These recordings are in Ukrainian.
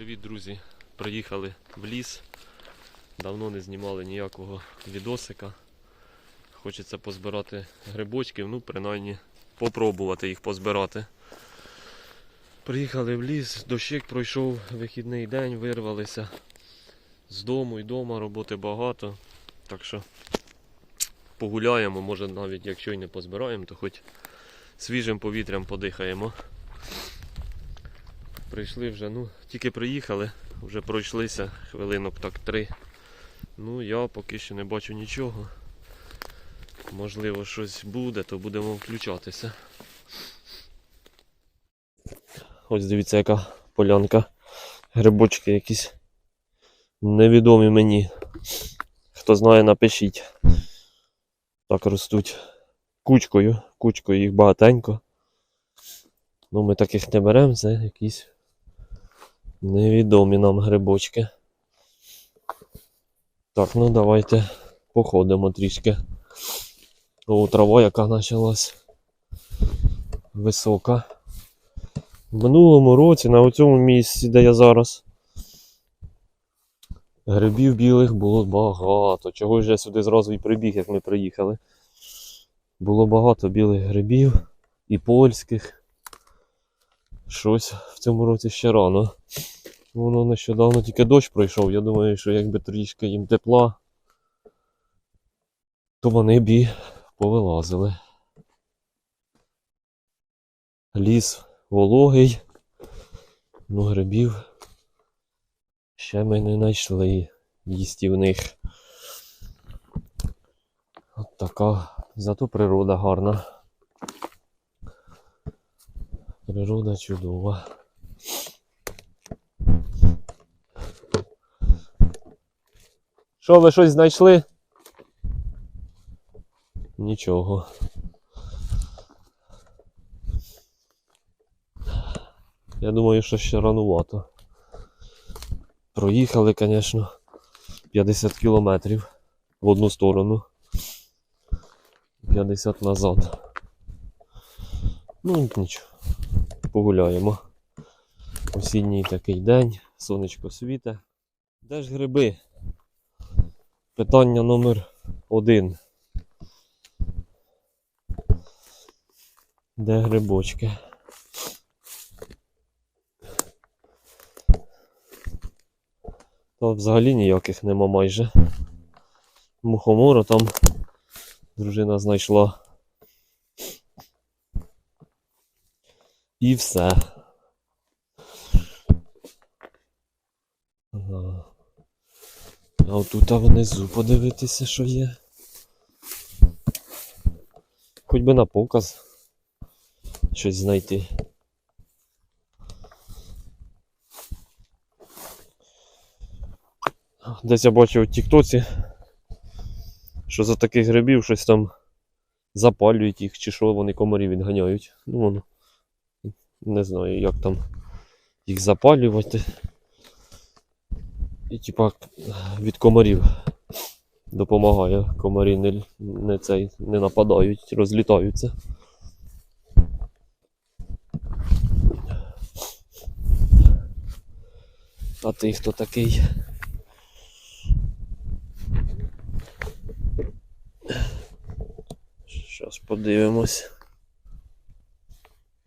Привіт, друзі! Приїхали в ліс. Давно не знімали ніякого відосика. Хочеться позбирати грибочків, ну, принаймні, попробувати їх позбирати. Приїхали в ліс, дощик пройшов вихідний день, вирвалися з дому і дома, роботи багато. Так що погуляємо, може навіть якщо й не позбираємо, то хоч свіжим повітрям подихаємо. Прийшли вже, ну, тільки приїхали, вже пройшлися хвилинок так три. Ну, я поки що не бачу нічого. Можливо, щось буде, то будемо включатися. Ось дивіться, яка полянка. Грибочки якісь невідомі мені. Хто знає, напишіть. Так ростуть кучкою. Кучкою їх багатенько. Ну, ми таких не беремо, це якісь невідомі нам грибочки. Так, ну давайте походимо трішки. О, трава, яка почалась висока. В минулому році на цьому місці, де я зараз, грибів білих було багато. Чого ж я сюди зразу і прибіг, як ми приїхали. Було багато білих грибів і польських. Щось в цьому році ще рано. Воно нещодавно тільки дощ пройшов. Я думаю, що якби трішки їм тепла, то вони б і повилазили. Ліс вологий, ну грибів ще ми не знайшли їстівних. От така, зато природа гарна. Природа чудова. Що, ви щось знайшли? Нічого. Я думаю, що ще ранувато. Проїхали, звісно, 50 кілометрів в одну сторону. 50 назад. Ну, нічого. Погуляємо. Осінній такий день, сонечко світе. Де ж гриби? Питання номер один. Де грибочки? Та взагалі ніяких нема майже. Мухомора там дружина знайшла. І все. А отут внизу подивитися, що є. Хоч би на показ щось знайти. Десь я бачив у Тіктоці, що за таких грибів щось там запалюють їх, чи що вони комарів відганяють. Ну, воно. Не знаю, як там їх запалювати. І типа від комарів допомагає. Комарі не, не, цей, не нападають, розлітаються. А ти хто такий? Щас подивимось.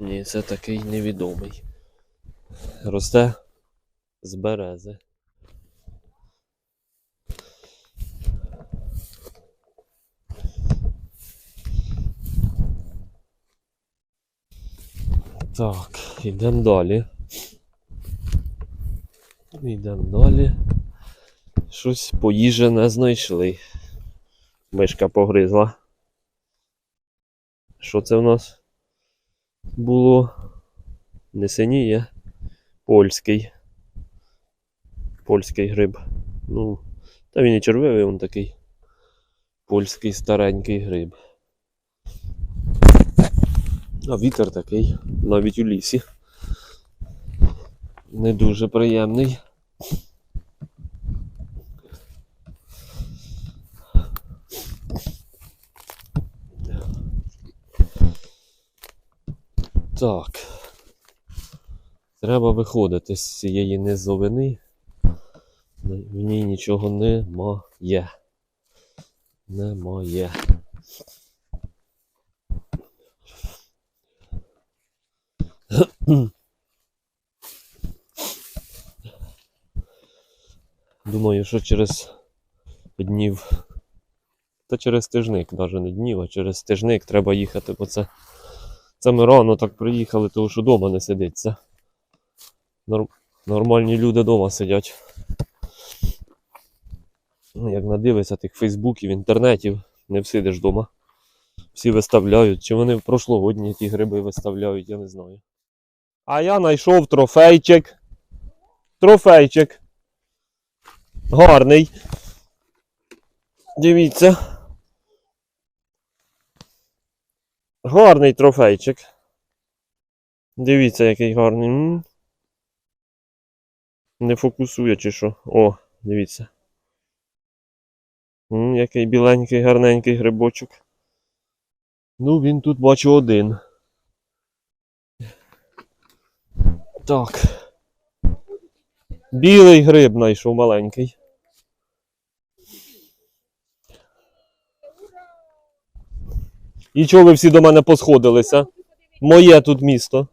Ні, це такий невідомий. Росте з берези. Так, йдемо далі. Йдемо далі. Щось по їжі не знайшли. Мишка погризла. Що це в нас було? Не синіє. Польський. Польський гриб. Ну, та він і червивий, він такий. Польський старенький гриб. А вітер такий, навіть у лісі. Не дуже приємний. Так. Треба виходити з цієї низовини. В ній нічого немає. Немає. Думаю, що через днів. Та через тижник, навіть не днів, а через тижник треба їхати, бо це. Це ми рано так приїхали, тому що вдома не сидиться. Нормальні люди вдома сидять. Ну, як надивишся тих фейсбуків, інтернетів, не всидиш вдома. Всі виставляють. Чи вони в прошлогодні ті гриби виставляють, я не знаю. А я знайшов трофейчик. Трофейчик. Гарний. Дивіться. Гарний трофейчик. Дивіться, який гарний. Не фокусує чи що. О, дивіться. Який біленький, гарненький грибочок. Ну, він тут бачу один. Так. Білий гриб знайшов маленький. І чого ви всі до мене посходилися? Моє тут місто.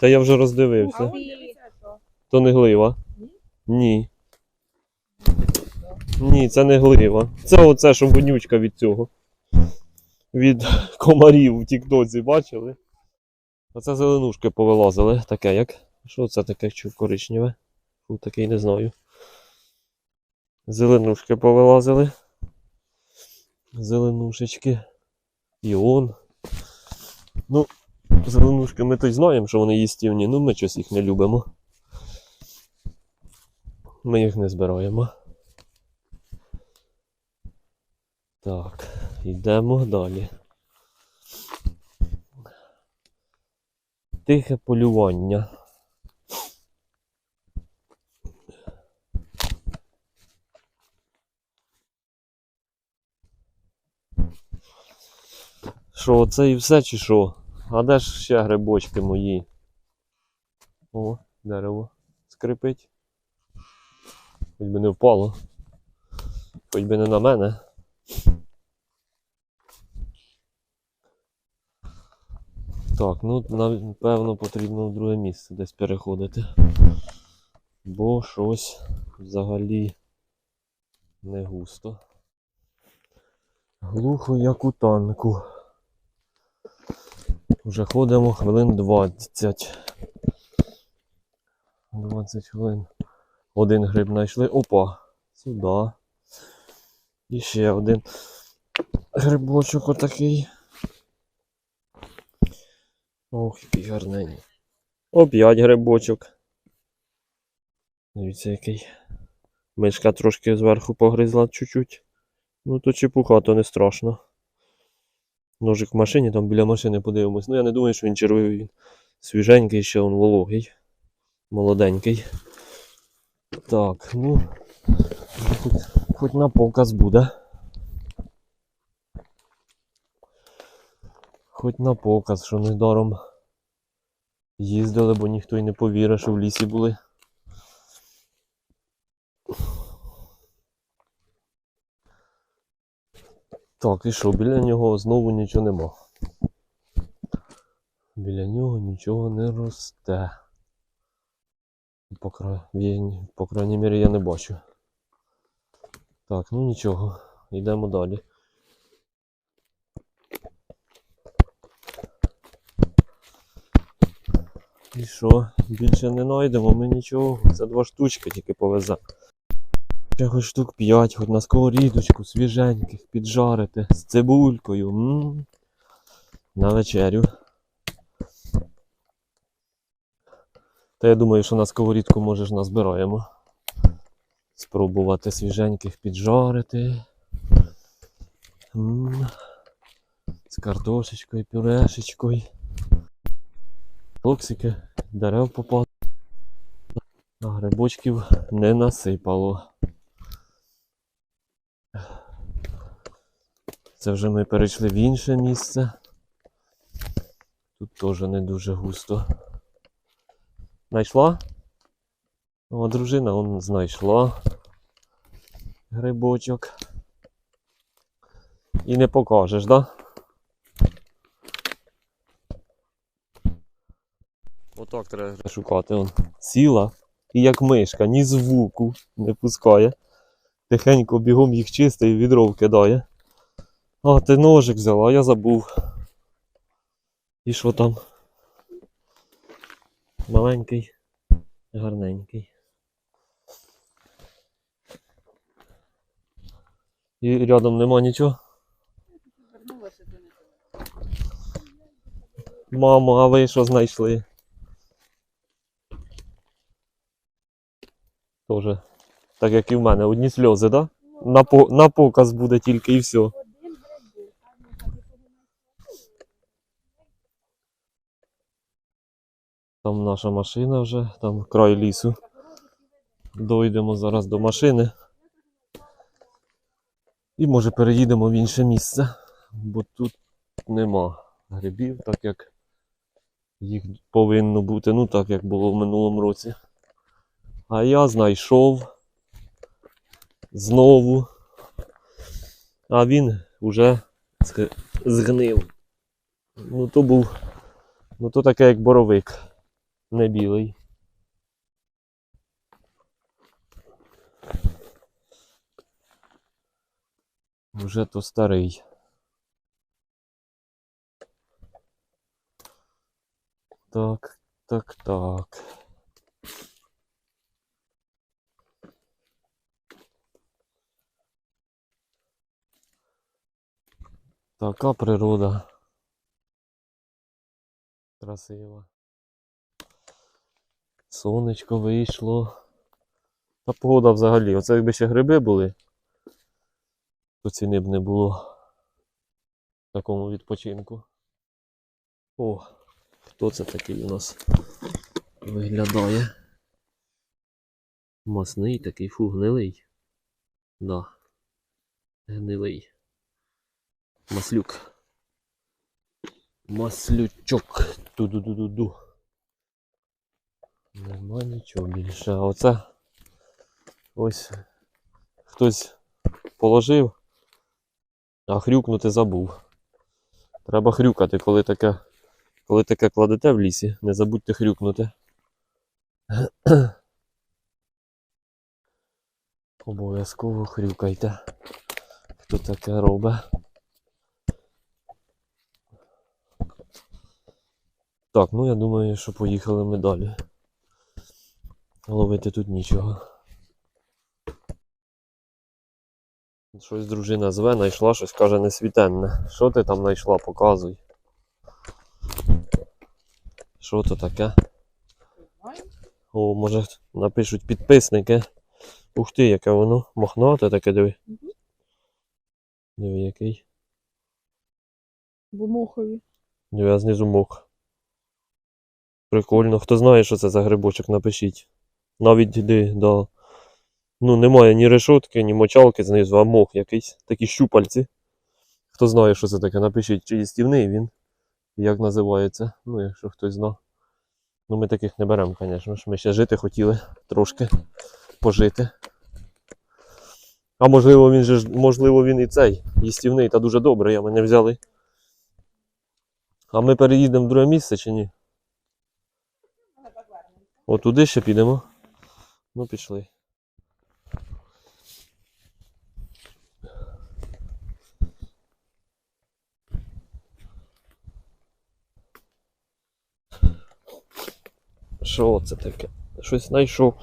Та я вже роздивився. То не глива. Ні. Ні, це не глива. Це оце, що вонючка від цього. Від комарів в Тіктоці, бачили? Оце зеленушки повилазили. Таке як. Що це таке чу- коричневе? Такий не знаю. Зеленушки повилазили. Зеленушечки. І он. Ну, зеленушки ми то й знаємо, що вони їстівні, ну ми щось їх не любимо. Ми їх не збираємо. Так, йдемо далі. Тихе полювання. Що, це і все чи що? А де ж ще грибочки мої? О, дерево скрипить. Хоч би не впало. Хоч би не на мене. Так, ну напевно потрібно в друге місце десь переходити. Бо щось взагалі не густо. Глухо як у танку. Вже ходимо хвилин 20. 20 хвилин. Один гриб знайшли. Опа! Сюди. І ще один грибочок отакий. Ох, який гарненький. Оп'ять грибочок. Дивіться, який. Мишка трошки зверху погризла чуть-чуть. Ну то чепуха, то не страшно. Ножик в машині, там біля машини подивимось. Ну я не думаю, що він червивий. Він свіженький, ще він вологий. Молоденький. Так, ну. Хоч, хоч на показ буде. Хоч на показ, що недаром їздили, бо ніхто й не повірив, що в лісі були. Так, і що, біля нього знову нічого нема. Біля нього нічого не росте. По, кра... по крайній мірі я не бачу. Так, ну нічого, йдемо далі. І що, більше не знайдемо ми нічого. Це два штучки тільки повезе. Ще хоч штук 5, хоч на сковорідочку, свіженьких, піджарити з цибулькою. м На вечерю. Та я думаю, що на сковорідку може ж назбираємо. Спробувати свіженьких піджарити. М, З картошечкою, пюрешечкою. Токсики, дерев попало. А грибочків не насипало. Це вже ми перейшли в інше місце. Тут теж не дуже густо. Знайшла? О, дружина он знайшла грибочок. І не покажеш, да? Отак треба шукати. Он. Сіла і як мишка, ні звуку не пускає. Тихенько бігом їх чистить і відро вкидає. А, ти ножик взяла, я забув. І що там? Маленький, гарненький. І рядом нема нічого. Мамо, а ви що знайшли? Тоже. Так як і в мене, одні сльози, да? На, по, на показ буде тільки і все. Один грибок, а ну так, Там наша машина вже, там край лісу. Дойдемо зараз до машини. І може переїдемо в інше місце, бо тут нема грибів, так як їх повинно бути, ну так як було в минулому році. А я знайшов знову. А він уже згнив. Ну то був. Ну то таке як боровик. Не білий. Вже то старий. Так, так, так. Така природа. Красива. Сонечко вийшло. Та погода взагалі. Оце якби ще гриби були, то ціни б не було в такому відпочинку. О, хто це такий у нас виглядає? Масний такий, фу, гнилий. Да. Гнилий. Маслюк. Маслючок. Ту-ду-ду-ду-ду. Нема нічого більше. А оце ось хтось положив, а хрюкнути забув. Треба хрюкати, коли таке, коли таке кладете в лісі, не забудьте хрюкнути. Обов'язково хрюкайте. Хто таке робить. Так, ну я думаю, що поїхали ми далі. Ловити тут нічого. Щось дружина зве, знайшла щось, каже, несвітенне. Що ти там знайшла, показуй. Що то таке? О, може напишуть підписники. Ух ти, яке воно мохнате таке диви. Мгм. Диви який. В мохові. Диви, а знизу мох. Прикольно. Хто знає, що це за грибочок, напишіть. Навіть де, да. Ну, немає ні решотки, ні мочалки знизу, а мох якийсь. Такі щупальці. Хто знає, що це таке, напишіть, чи їстівний він. Як називається. Ну, якщо хтось знає. Ну, ми таких не беремо, звісно ж. Ми ще жити хотіли трошки пожити. А можливо, він же можливо, він і цей їстівний та дуже добрий, а мене взяли. А ми переїдемо в друге місце чи ні? О, туди ще підемо. Ну, пішли. Що це таке? Щось знайшов.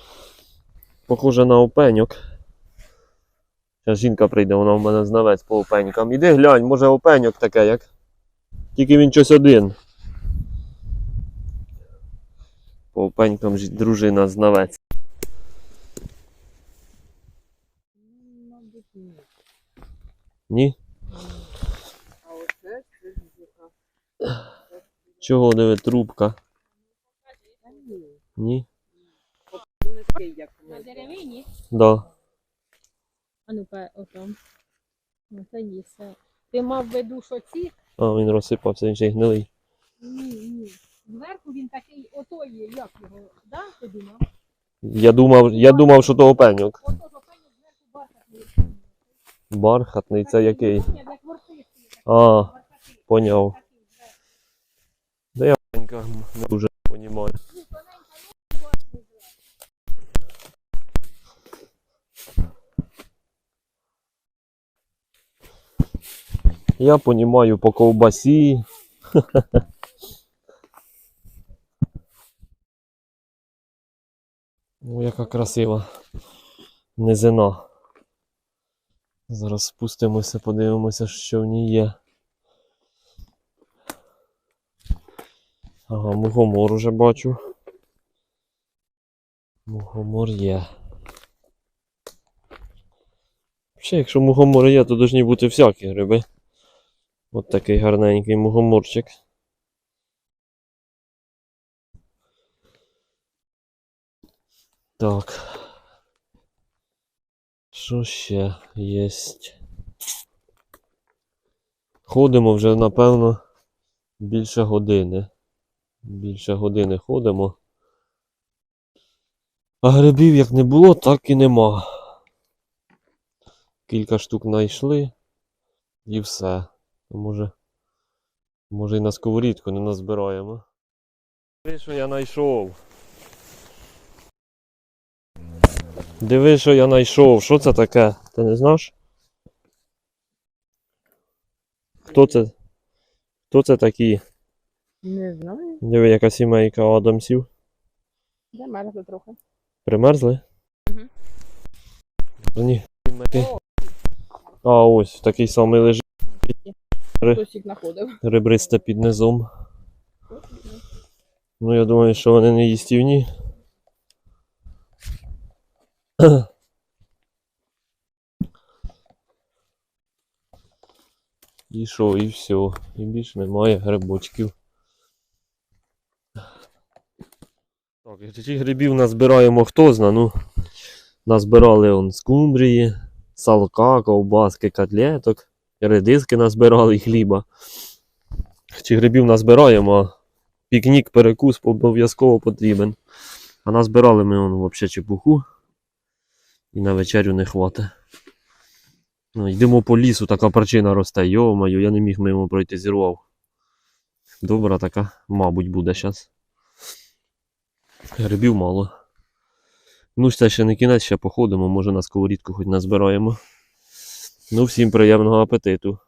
Похоже на опеньок. Зараз жінка прийде, вона в мене знавець по опенькам. Іди глянь, може опеньок таке, як. Тільки він щось один. По опенькам дружина знавець. Мабуть, ні. Ні? А оце. Чого диви трубка? Ні. На деревині? Да. А ну-ка, отам. Ну, це є все. Ти мав виду, що ці? А, він розсипався, він ще й гнилий. Ні, ні. Зверху він такий, отой, як його, да, ти думав? Я думав, я думав, що то опеньок. Ото ж опеньок зверху бархатний. Бархатний, це який? А, поняв. зверху. Опенька не дуже розумію. Ну. Я понімаю по ковбасі. О, яка красива низина. Зараз спустимося, подивимося, що в ній є. Ага, мухомор уже бачу. Мухомор є. Ще, якщо мухомор є, то повинні бути всякі гриби. От такий гарненький мухоморчик. Так. Що ще є? Ходимо вже, напевно, більше години. Більше години ходимо. А грибів як не було, так і нема. Кілька штук знайшли і все. Може, може і на сковорідку не назбираємо. Що я знайшов. Диви, що я знайшов. Що це таке? Ти не знаєш? Хто це? Хто це такі? Не знаю. Диви, яка сімейка Адамсів. Де мерзли трохи. Примерзли? Мгм. Ні. А ось такий самий лежить Хтось їх знаходив. ребристе під низом. Ну, я думаю, що вони не їстівні. І що, і все. І більше немає грибочків. Так, ті грибів назбираємо хто зна, ну. Назбирали он скумбрії, салка, ковбаски, котлеток, редиски назбирали хліба. Чи грибів назбираємо, а пікнік, перекус обов'язково потрібен. А назбирали ми он взагалі чепуху. І на вечерю не хватає. Ну, йдемо по лісу, така причина росте. Йо-моє, я не міг мимо пройти, зірвав. Добра така, мабуть, буде зараз. Грибів мало. Ну, це ще не кінець, ще походимо, може на сковорідку хоч назбираємо. Ну, всім приємного апетиту.